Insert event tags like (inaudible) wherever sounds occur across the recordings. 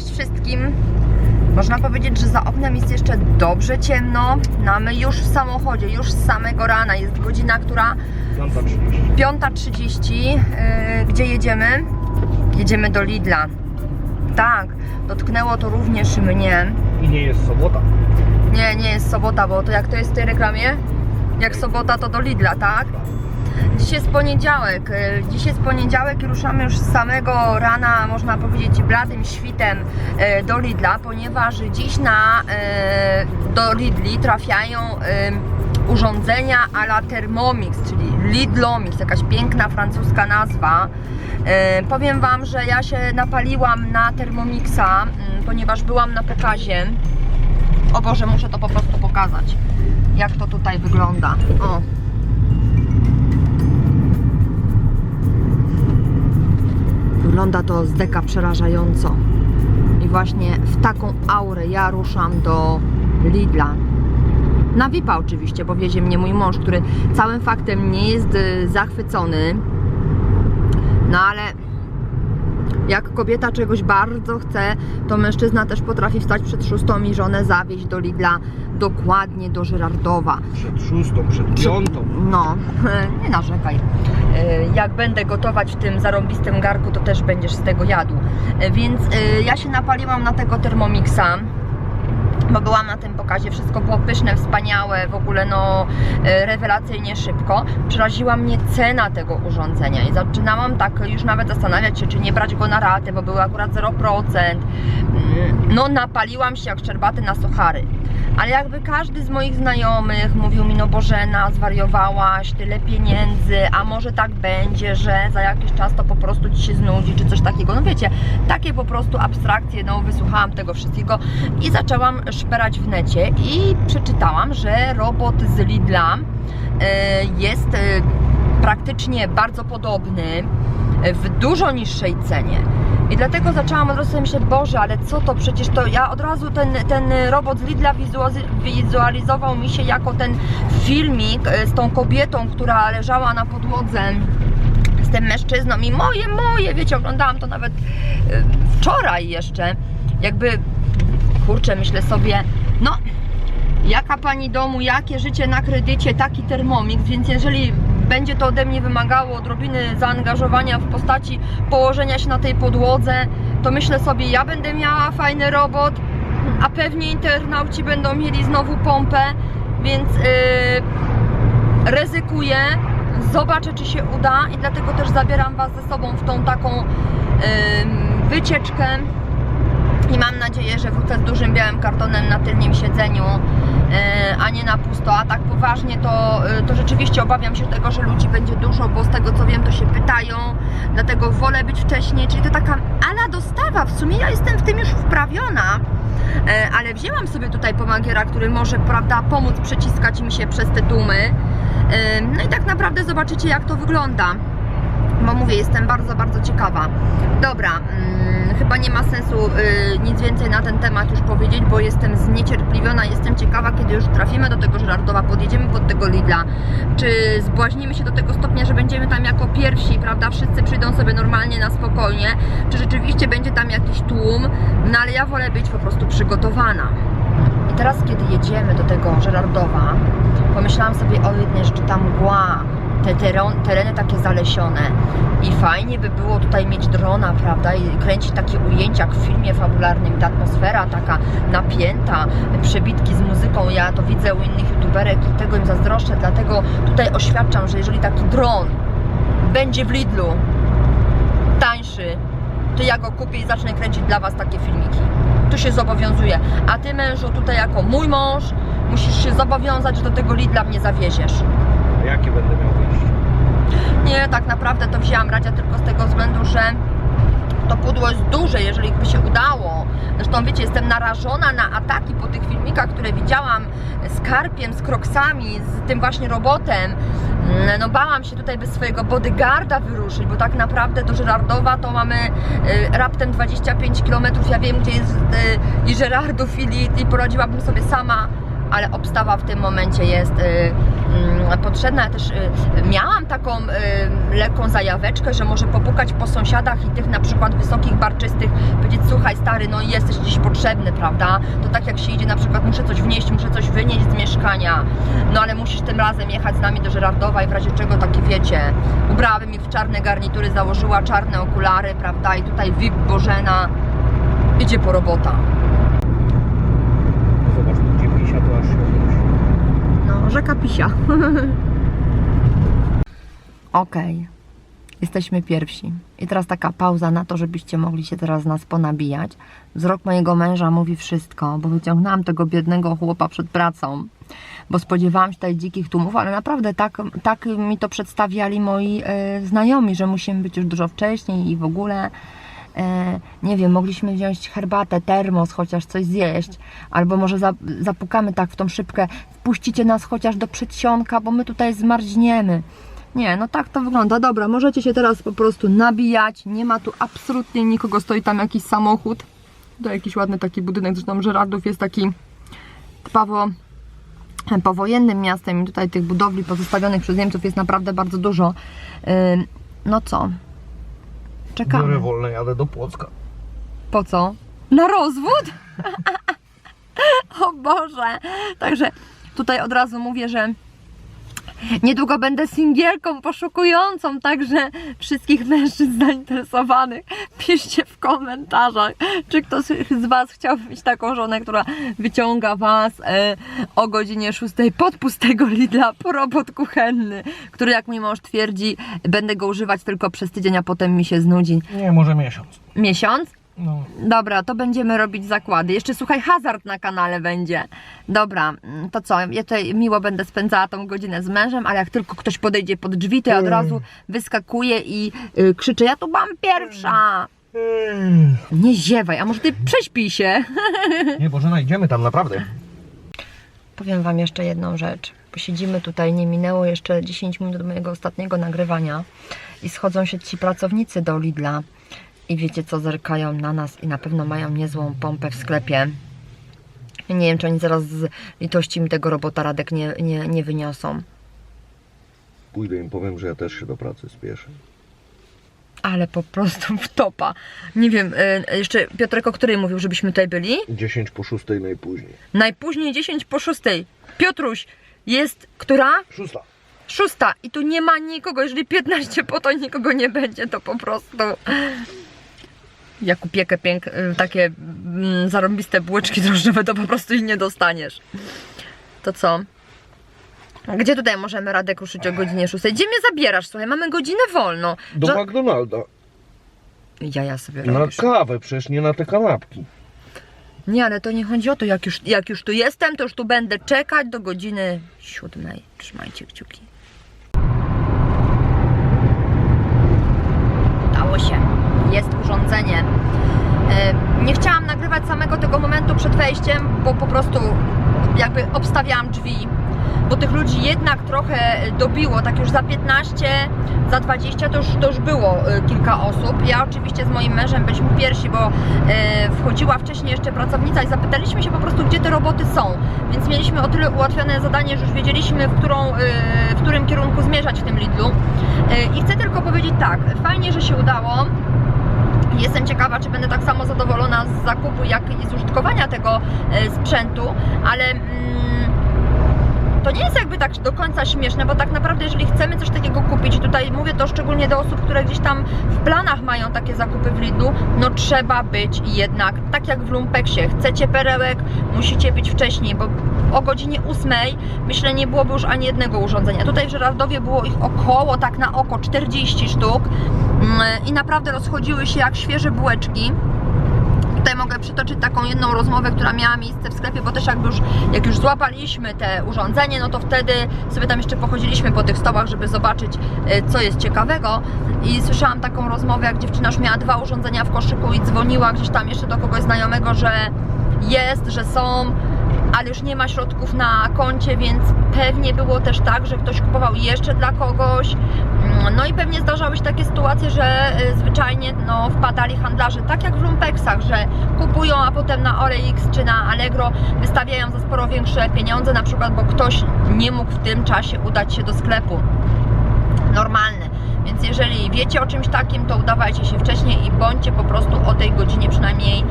Cześć wszystkim! Można powiedzieć, że za oknem jest jeszcze dobrze ciemno, no a my już w samochodzie, już z samego rana. Jest godzina, która 5.30. 5.30. Yy, gdzie jedziemy? Jedziemy do Lidla. Tak, dotknęło to również mnie. I nie jest sobota. Nie, nie jest sobota, bo to jak to jest w tej reklamie? Jak sobota to do Lidla, tak? Dziś jest poniedziałek. y, Dziś jest poniedziałek i ruszamy już z samego rana, można powiedzieć, bladym świtem y, do Lidla, ponieważ dziś na, y, do Lidli trafiają urządzenia a la Thermomix, czyli Lidlomix, jakaś piękna francuska nazwa. Powiem Wam, że ja się napaliłam na Thermomixa, y, ponieważ byłam na pokazie. O Boże, muszę to po prostu pokazać, jak to tutaj wygląda. O. Wygląda to z deka przerażająco. I właśnie w taką aurę ja ruszam do Lidla. Na VIP-a oczywiście, bo wiezie mnie mój mąż, który całym faktem nie jest y, zachwycony. No ale jak kobieta czegoś bardzo chce, to mężczyzna też potrafi wstać przed szóstą i żonę zawieźć do Lidla dokładnie do Żyrardowa. Przed szóstą, przed piątą. No, (laughs) nie narzekaj. E, Jak będę gotować w tym zarąbistym garku, to też będziesz z tego jadł. E, Więc e, ja się napaliłam na tego Thermomixa. Bo byłam na tym pokazie, wszystko było pyszne, wspaniałe, w ogóle no e, rewelacyjnie szybko. Przeraziła mnie cena tego urządzenia i zaczynałam tak już nawet zastanawiać się, czy nie brać go na ratę, bo były akurat 0%. Mm, No napaliłam się jak szczerbaty na suchary. Ale jakby każdy z moich znajomych mówił mi, no Bożena, zwariowałaś, tyle pieniędzy, a może tak będzie, że za jakiś czas to po prostu Ci się znudzi, czy coś takiego. No wiecie, takie po prostu abstrakcje, no wysłuchałam tego wszystkiego i zaczęłam szperać w necie i przeczytałam, że robot z Lidla e, jest e, praktycznie bardzo podobny e, w dużo niższej cenie. I dlatego zaczęłam od razu myśleć, Boże, ale co to? Przecież to ja od razu ten, ten robot z Lidla wizualizował mi się jako ten filmik z tą kobietą, która leżała na podłodze z tym mężczyzną. I moje, moje, wiecie, oglądałam to nawet wczoraj jeszcze, jakby, kurczę, myślę sobie, no, jaka pani domu, jakie życie na kredycie, taki termomix, więc jeżeli będzie to ode mnie wymagało odrobiny zaangażowania w postaci położenia się na tej podłodze, to myślę sobie, ja będę miała fajny robot, a pewnie internauci będą mieli znowu pompę, więc yy, ryzykuję, zobaczę czy się uda i dlatego też zabieram Was ze sobą w tą taką yy, wycieczkę i mam nadzieję, że wrócę z dużym białym kartonem na tylnym siedzeniu, e, a nie na pusto. A tak poważnie to, e, to rzeczywiście obawiam się tego, że ludzi będzie dużo, bo z tego co wiem to się pytają, dlatego wolę być wcześniej, czyli to taka ala dostawa. W sumie ja jestem w tym już wprawiona, e, ale wzięłam sobie tutaj pomagiera, który może, prawda, pomóc przeciskać mi się przez te tłumy. No i tak naprawdę zobaczycie jak to wygląda bo mówię, jestem bardzo, bardzo ciekawa. Dobra, mm, chyba nie ma sensu y, nic więcej na ten temat już powiedzieć, bo jestem zniecierpliwiona, jestem ciekawa, kiedy już trafimy do tego Żyrardowa, podjedziemy pod tego Lidla, czy zbłaźnimy się do tego stopnia, że będziemy tam jako pierwsi, prawda, wszyscy przyjdą sobie normalnie na spokojnie, czy rzeczywiście będzie tam jakiś tłum, no ale ja wolę być po prostu przygotowana. I teraz, kiedy jedziemy do tego Żerardowa, pomyślałam sobie o jednej rzeczy, ta mgła, te teron, tereny takie zalesione i fajnie by było tutaj mieć drona, prawda, i kręcić takie ujęcia jak w filmie fabularnym, ta atmosfera taka napięta, przebitki z muzyką, ja to widzę u innych youtuberek i tego im zazdroszczę, dlatego tutaj oświadczam, że jeżeli taki dron będzie w Lidlu tańszy, to ja go kupię i zacznę kręcić dla Was takie filmiki. Tu się zobowiązuję. A Ty mężu tutaj jako mój mąż musisz się zobowiązać, że do tego Lidla mnie zawieziesz. A jakie będę miał wyjść? Nie, tak naprawdę to wzięłam Radzia tylko z tego względu, że to pudło jest duże, jeżeli by się udało. Zresztą wiecie, jestem narażona na ataki po tych filmikach, które widziałam z karpiem, z kroksami, z tym właśnie robotem. No bałam się tutaj bez swojego bodyguarda wyruszyć, bo tak naprawdę do Żerardowa to mamy y, raptem 25 km. Ja wiem, gdzie jest y, i Żerardów i i poradziłabym sobie sama ale obstawa w tym momencie jest y, potrzebna. Ja też y, miałam taką y, lekką zajaweczkę, że może popukać po sąsiadach i tych na przykład wysokich barczystych, powiedzieć słuchaj stary, no jesteś gdzieś potrzebny, prawda? To tak jak się idzie na przykład, muszę coś wnieść, muszę coś wynieść z mieszkania, no ale musisz tym razem jechać z nami do Żerardowa i w razie czego takie wiecie, ubrałabym ich w czarne garnitury, założyła czarne okulary, prawda? I tutaj VIP Bożena idzie po robota. Zobacz, tu gdzie pisia, to aż się odnosi. No, rzeka Pisia. (laughs) Okej. Jesteśmy pierwsi. I teraz taka pauza na to, żebyście mogli się teraz nas ponabijać. Wzrok mojego męża mówi wszystko, bo wyciągnęłam tego biednego chłopa przed pracą, bo spodziewałam się tutaj dzikich tłumów, ale naprawdę tak, tak mi to przedstawiali moi e, znajomi, że musimy być już dużo wcześniej i w ogóle nie wiem, mogliśmy wziąć herbatę, termos, chociaż coś zjeść, albo może za, zapukamy tak w tą szybkę, wpuścicie nas chociaż do przedsionka, bo my tutaj zmarzniemy. Nie, no tak to wygląda. Dobra, możecie się teraz po prostu nabijać. Nie ma tu absolutnie nikogo, stoi tam jakiś samochód. To jakiś ładny taki budynek, zresztą Żerardów jest taki typowo powojennym miastem i tutaj tych budowli pozostawionych przez Niemców jest naprawdę bardzo dużo. No co? Czekamy. Biorę wolne, jadę do Płocka. Po co? Na rozwód? (laughs) o Boże! Także tutaj od razu mówię, że niedługo będę singielką poszukującą, także wszystkich mężczyzn zainteresowanych piszcie w komentarzach, czy ktoś z Was chciałby mieć taką żonę, która wyciąga Was e, o godzinie 6 pod pustego Lidla po robot kuchenny, który jak mój mąż twierdzi, będę go używać tylko przez tydzień, a potem mi się znudzi. Nie, może miesiąc. Miesiąc? No. Dobra, to będziemy robić zakłady. Jeszcze słuchaj, hazard na kanale będzie. Dobra, mm, to co? Ja tutaj miło będę spędzała tą godzinę z mężem, ale jak tylko ktoś podejdzie pod drzwi, to ja od razu wyskakuję i y, krzyczę: Ja tu mam pierwsza! Nie ziewaj, a może ty prześpij się? Nie, Bożena, idziemy tam, naprawdę. Powiem Wam jeszcze jedną rzecz. Posiedzimy tutaj, nie minęło jeszcze 10 minut do mojego ostatniego nagrywania i schodzą się ci pracownicy do Lidla i wiecie co, zerkają na nas i na pewno mają niezłą pompę w sklepie. Nie wiem, czy oni zaraz z litości mi tego robota Radek nie, nie, nie wyniosą. Pójdę im powiem, że ja też się do pracy spieszę. Ale po prostu w topa. Nie wiem, y, jeszcze Piotrek, o której mówił, żebyśmy tutaj byli? 10 po 6 najpóźniej. Najpóźniej 10 po 6. Piotruś, jest która? Szósta. Szósta i tu nie ma nikogo. Jeżeli 15 po to nikogo nie będzie, to po prostu. Jak upiekę pięk, y, takie mm, zarąbiste bułeczki (laughs) drożdżowe, to po prostu ich nie dostaniesz. To co? Gdzie tutaj możemy Radek ruszyć o godzinie 6? Gdzie mnie zabierasz? Słuchaj, mamy godzinę wolną. Do Że- McDonalda. Jaja sobie Na robisz. kawę, przecież nie na te kanapki. Nie, ale to nie chodzi o to. Jak już, jak już tu jestem, to już tu będę czekać do godziny siódmej. Trzymajcie kciuki. Udało się. Jest urządzenie. E, Nie chciałam nagrywać samego tego momentu przed wejściem, bo po prostu jakby obstawiałam drzwi. Bo tych ludzi jednak trochę dobiło, tak już za 15, za 20 to już, to już było e, kilka osób. Ja oczywiście z moim mężem byliśmy pierwsi, bo e, wchodziła wcześniej jeszcze pracownica i zapytaliśmy się po prostu, gdzie te roboty są. Więc mieliśmy o tyle ułatwione zadanie, że już wiedzieliśmy, w, którą, w którym kierunku zmierzać w tym Lidlu. I chcę tylko powiedzieć tak, fajnie, że się udało. Jestem ciekawa, czy będę tak samo zadowolona z zakupu, jak i z użytkowania tego e, sprzętu, ale mm, to nie jest jakby tak do końca śmieszne, bo tak naprawdę jeżeli chcemy coś takiego kupić, tutaj mówię to szczególnie do osób, które gdzieś tam w planach mają takie zakupy w Lidlu, no trzeba być jednak, tak jak w Lumpeksie, chcecie perełek, musicie być wcześniej, bo o godzinie 8 myślę nie byłoby już ani jednego urządzenia. Tutaj w Żerardowie było ich około, tak na oko, 40 sztuk Mm, i naprawdę rozchodziły się jak świeże bułeczki. Tutaj mogę przytoczyć taką jedną rozmowę, która miała miejsce w sklepie, bo też jakby już, jak już złapaliśmy te urządzenie, no to wtedy sobie tam jeszcze pochodziliśmy po tych stołach, żeby zobaczyć, e, co jest ciekawego. I słyszałam taką rozmowę, jak dziewczyna już miała dwa urządzenia w koszyku i dzwoniła gdzieś tam jeszcze do kogoś znajomego, że jest, że są, ale już nie ma środków na koncie, więc pewnie było też tak, że ktoś kupował jeszcze dla kogoś. Mm, No i pewnie zdarzały się takie sytuacje, że y, zwyczajnie no, wpadali handlarze, tak jak w lumpeksach, że kupują, a potem na OLX czy na Allegro wystawiają za sporo większe pieniądze, na przykład, bo ktoś nie mógł w tym czasie udać się do sklepu. Normalne. Więc jeżeli wiecie o czymś takim, to udawajcie się wcześniej i bądźcie po prostu o tej godzinie przynajmniej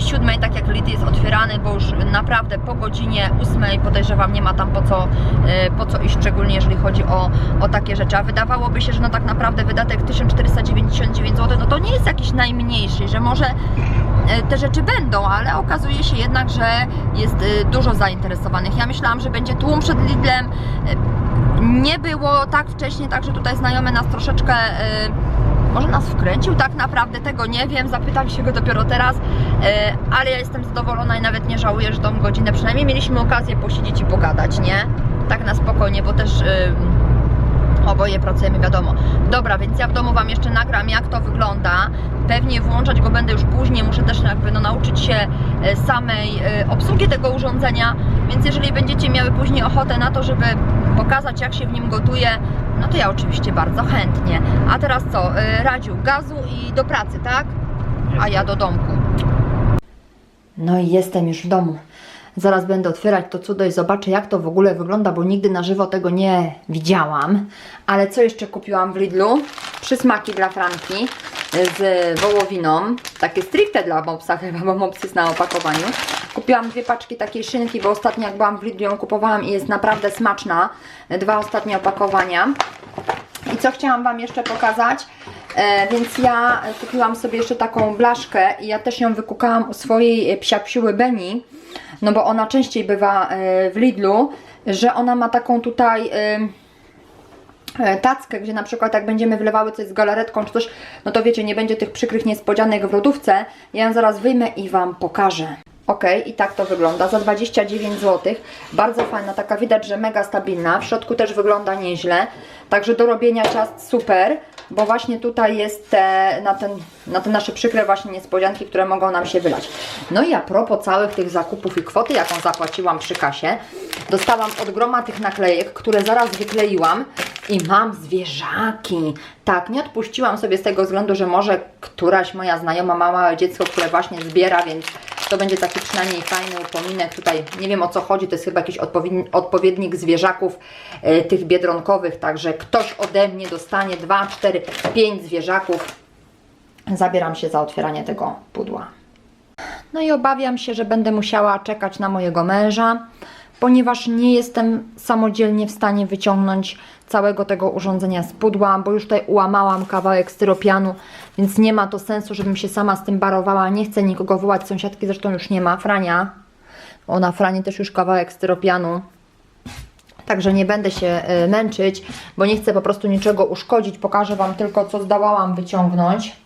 siódmej, tak jak Lidl jest otwierany, bo już naprawdę po godzinie ósmej podejrzewam nie ma tam po co, e, po co iść, szczególnie jeżeli chodzi o, o takie rzeczy. A wydawałoby się, że no tak naprawdę wydatek 1499 zł, no to nie jest jakiś najmniejszy, że może e, te rzeczy będą, ale okazuje się jednak, że jest e, dużo zainteresowanych. Ja myślałam, że będzie tłum przed Lidlem. E, Nie było tak wcześnie, także tutaj znajomy nas troszeczkę e, może nas wkręcił tak naprawdę, tego nie wiem, zapytam się go dopiero teraz, e, ale ja jestem zadowolona i nawet nie żałuję, że tą godzinę przynajmniej mieliśmy okazję posiedzieć i pogadać, nie? Tak na spokojnie, bo też e, oboje pracujemy, wiadomo. Dobra, więc ja w domu Wam jeszcze nagram, jak to wygląda. Pewnie włączać go będę już później, muszę też jakby no, nauczyć się e, samej e, obsługi tego urządzenia, więc jeżeli będziecie miały później ochotę na to, żeby pokazać, jak się w nim gotuje, no to ja oczywiście bardzo chętnie. A teraz co, e, Radziu, gazu i do pracy, tak? A ja do domku. No i jestem już w domu. Zaraz będę otwierać to cudo i zobaczę, jak to w ogóle wygląda, bo nigdy na żywo tego nie widziałam. Ale co jeszcze kupiłam w Lidlu? Przysmaki dla Franki z wołowiną. Takie stricte dla mopsa chyba, bo mops jest na opakowaniu. Kupiłam dwie paczki takiej szynki, bo ostatnio jak byłam w Lidlu ją kupowałam i jest naprawdę smaczna. Dwa ostatnie opakowania. I co chciałam Wam jeszcze pokazać? E, więc ja kupiłam sobie jeszcze taką blaszkę i ja też ją wykukałam u swojej e, psiapsiły Beni, no bo ona częściej bywa e, w Lidlu, że ona ma taką tutaj tackę, gdzie na przykład jak będziemy wlewały coś z galaretką czy coś, no to wiecie, nie będzie tych przykrych niespodzianek w lodówce. Ja ją zaraz wyjmę i Wam pokażę. Ok, i tak to wygląda za 29 zł. Bardzo fajna, taka widać, że mega stabilna. W środku też wygląda nieźle. Także do robienia ciast super, bo właśnie tutaj jest te, na, ten, na te nasze przykre właśnie niespodzianki, które mogą nam się wylać. No i a propos całych tych zakupów i kwoty, jaką zapłaciłam przy kasie, dostałam od groma tych naklejek, które zaraz wykleiłam i mam zwierzaki. Tak, nie odpuściłam sobie z tego względu, że może któraś moja znajoma ma małe dziecko, które właśnie zbiera, więc to będzie taki przynajmniej fajny upominek. Tutaj nie wiem o co chodzi, to jest chyba jakiś odpowiedni, odpowiednik zwierzaków e, tych biedronkowych, także ktoś ode mnie dostanie 2, 4, 5 zwierzaków. Zabieram się za otwieranie tego pudła. No i obawiam się, że będę musiała czekać na mojego męża, ponieważ nie jestem samodzielnie w stanie wyciągnąć całego tego urządzenia z pudła, bo już tutaj ułamałam kawałek styropianu, więc nie ma to sensu, żebym się sama z tym barowała. Nie chcę nikogo wołać, sąsiadki zresztą już nie ma. Frania, ona Frani też już kawałek styropianu. Także nie będę się y, męczyć, bo nie chcę po prostu niczego uszkodzić. Pokażę Wam tylko, co zdołałam wyciągnąć.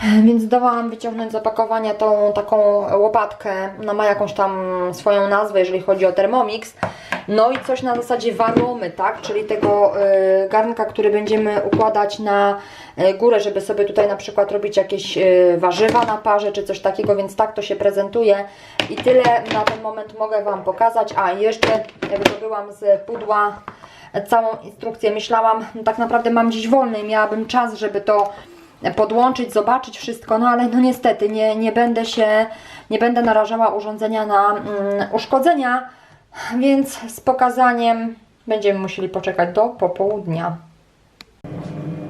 (laughs) Więc zdołałam wyciągnąć z opakowania tą taką łopatkę. Ona ma jakąś tam swoją nazwę, jeżeli chodzi o Thermomix. No i coś na zasadzie warumy, tak? Czyli tego y, garnka, który będziemy układać na y, górę, żeby sobie tutaj na przykład robić jakieś y, warzywa na parze, czy coś takiego, więc tak to się prezentuje. I tyle na ten moment mogę Wam pokazać. A i jeszcze wydobyłam z pudła całą instrukcję. Myślałam, no tak naprawdę mam dziś wolny, miałabym czas, żeby to podłączyć, zobaczyć wszystko, no ale no niestety nie, nie będę się, nie będę narażała urządzenia na mm, uszkodzenia, więc z pokazaniem będziemy musieli poczekać do popołudnia.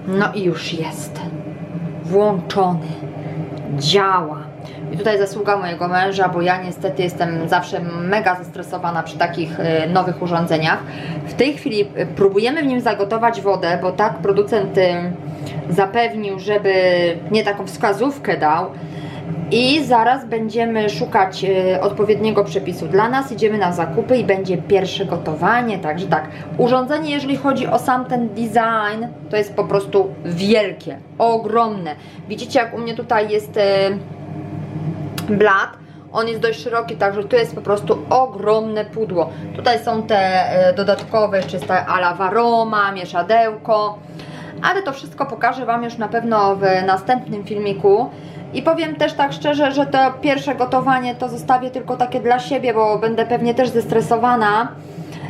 No i już jest. Włączony. Działa. I tutaj zasługa mojego męża, bo ja niestety jestem zawsze mega zestresowana przy takich e, nowych urządzeniach. W tej chwili e, próbujemy w nim zagotować wodę, bo tak producent e, zapewnił, żeby nie taką wskazówkę dał. I zaraz będziemy szukać e, odpowiedniego przepisu dla nas. Idziemy na zakupy i będzie pierwsze gotowanie. Także tak, urządzenie, jeżeli chodzi o sam ten design, to jest po prostu wielkie, ogromne. Widzicie, jak u mnie tutaj jest e, blat. On jest dość szeroki, także tu jest po prostu ogromne pudło. Tutaj są te e, dodatkowe, czyste ala waroma, mieszadełko. Ale to wszystko pokażę Wam już na pewno w następnym filmiku. I powiem też tak szczerze, że to pierwsze gotowanie to zostawię tylko takie dla siebie, bo będę pewnie też zestresowana.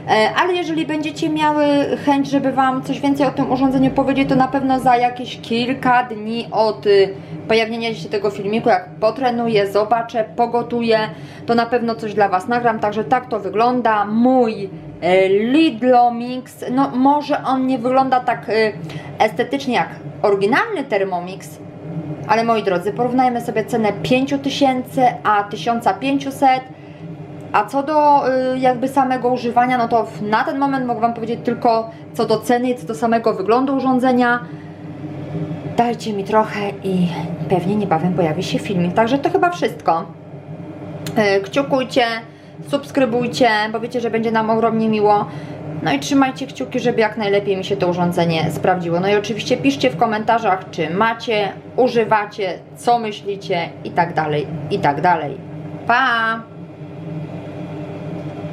E, Ale jeżeli będziecie miały chęć, żeby Wam coś więcej o tym urządzeniu powiedzieć, to na pewno za jakieś kilka dni od y, pojawienia się tego filmiku, jak potrenuję, zobaczę, pogotuję, to na pewno coś dla Was nagram. Także tak to wygląda. Mój Lidlo Mix, no może on nie wygląda tak y, estetycznie jak oryginalny Thermomix, Ale moi drodzy, porównajmy sobie cenę 5000 a 1500. A co do y, jakby samego używania, no to na ten moment mogę Wam powiedzieć tylko co do ceny co do samego wyglądu urządzenia. Dajcie mi trochę i pewnie niebawem pojawi się filmik. Także to chyba wszystko. Kciukujcie, subskrybujcie, bo wiecie, że będzie nam ogromnie miło. No i trzymajcie kciuki, żeby jak najlepiej mi się to urządzenie sprawdziło. No i oczywiście piszcie w komentarzach, czy macie, używacie, co myślicie i tak dalej, i tak dalej. Pa!